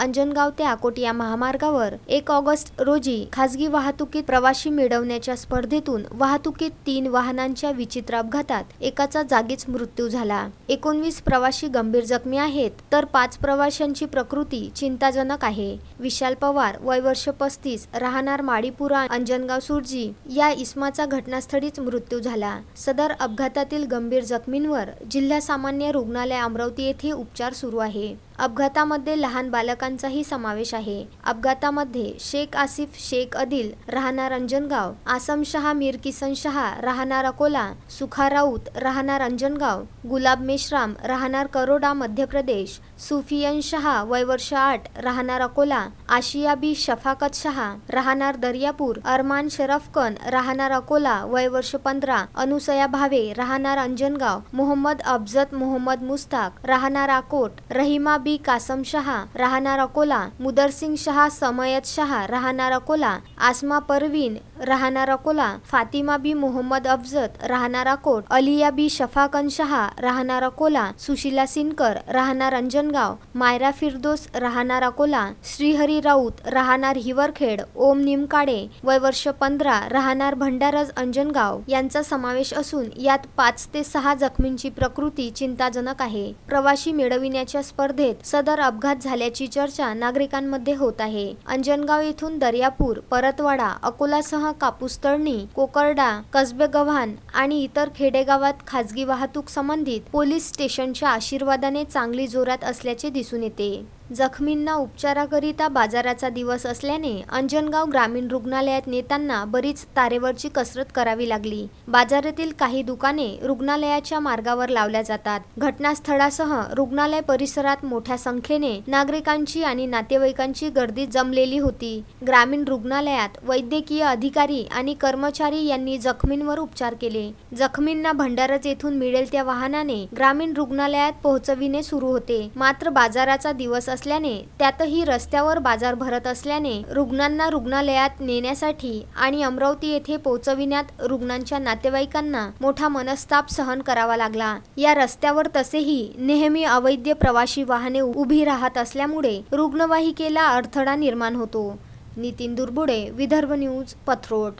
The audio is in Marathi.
अंजनगाव ते अकोट या महामार्गावर एक ऑगस्ट रोजी खासगी वाहतुकीत प्रवाशी मिळवण्याच्या स्पर्धेतून वाहतुकीत तीन वाहनांच्या विचित्र अपघातात एकाचा जागीच मृत्यू झाला. एकोणवीस प्रवाशी गंभीर जखमी आहेत तर पाच प्रवाशांची प्रकृती चिंताजनक आहे. विशाल पवार वय वर्ष पस्तीस राहणार माडीपुरा अंजनगाव सुरजी या इस्माचा घटनास्थळीच मृत्यू झाला. सदर अपघातातील गंभीर जखमींवर जिल्हा सामान्य रुग्णालय अमरावती येथे उपचार सुरू आहे. अपघातामध्ये लहान बालकांचाही समावेश आहे. अपघातामध्ये शेख आसिफ शेख अदिल राहणार अंजनगाव आसम शहा मीर किसन शहा राहणार अकोला सुखा राऊत राहणार अंजनगाव गुलाब मेश्राम राहणार करोडा मध्य प्रदेश सुफियन शहा वयवर्ष आठ राहणार अकोला आशिया बी शफाकत शहा राहणार दर्यापूर अरमान शरफकन राहणार अकोला वयवर्ष पंधरा अनुसया भावे राहणार अंजनगाव मोहम्मद अफजत मोहम्मद मुस्ताक राहणार अकोट रहिमा बी कासम शहा राहणार अकोला मुदरसिंग शहा समयत शहा राहणार अकोला आसमा परवीन राहणारा अकोला फातिमा बी मोहम्मद अफजत राहणारा कोट अलिया बी शफाकन शहा राहणारा अकोला सुशीला सिनकर राहणार अंजनगाव मायरा फिरदोस राहणारा अकोला श्रीहरी राऊत राहणार हिवरखेड ओम निमकाडे वय वर्ष पंधरा राहणार भंडारज अंजनगाव यांचा समावेश असून यात पाच ते सहा जखमींची प्रकृती चिंताजनक आहे. प्रवाशी मिळविण्याच्या स्पर्धेत सदर अपघात झाल्याची चर्चा नागरिकांमध्ये होत आहे. अंजनगाव येथून दर्यापूर परतवाडा अकोलासह कापूस तळणी कोकरडा कसबे गव्हाण आणि इतर खेडेगावात खाजगी वाहतूक संबंधित पोलीस स्टेशनच्या आशीर्वादाने चांगली जोरात असल्याचे दिसून येते. जखमींना उपचाराकरिता बाजाराचा दिवस असल्याने अंजनगाव ग्रामीण रुग्णालयात नेताना बरीच तारेवरची कसरत करावी लागली. बाजारातील काही दुकाने रुग्णालयाच्या मार्गावर लावल्या जातात. घटनास्थळासह रुग्णालय परिसरात मोठ्या संख्येने नागरिकांची आणि नातेवाईकांची गर्दी जमलेली होती. ग्रामीण रुग्णालयात वैद्यकीय अधिकारी आणि कर्मचारी यांनी जखमींवर उपचार केले. जखमींना भंडारच येथून मिळेल त्या वाहनाने ग्रामीण रुग्णालयात पोहोचविणे सुरू होते. मात्र बाजाराचा दिवस असल्याने त्यातही रस्त्यावर बाजार भरत असल्याने रुग्णांना रुग्णालयात नेण्यासाठी आणि अमरावती येथे पोहोचविण्यात रुग्णांच्या नातेवाईकांना मोठा मनस्ताप सहन करावा लागला. या रस्त्यावर तसेही नेहमी अवैध प्रवाशी वाहने उभी राहत असल्यामुळे रुग्णवाहिकेला अडथळा निर्माण होतो. नितीन दुर्बुडे विदर्भ न्यूज पथरोड.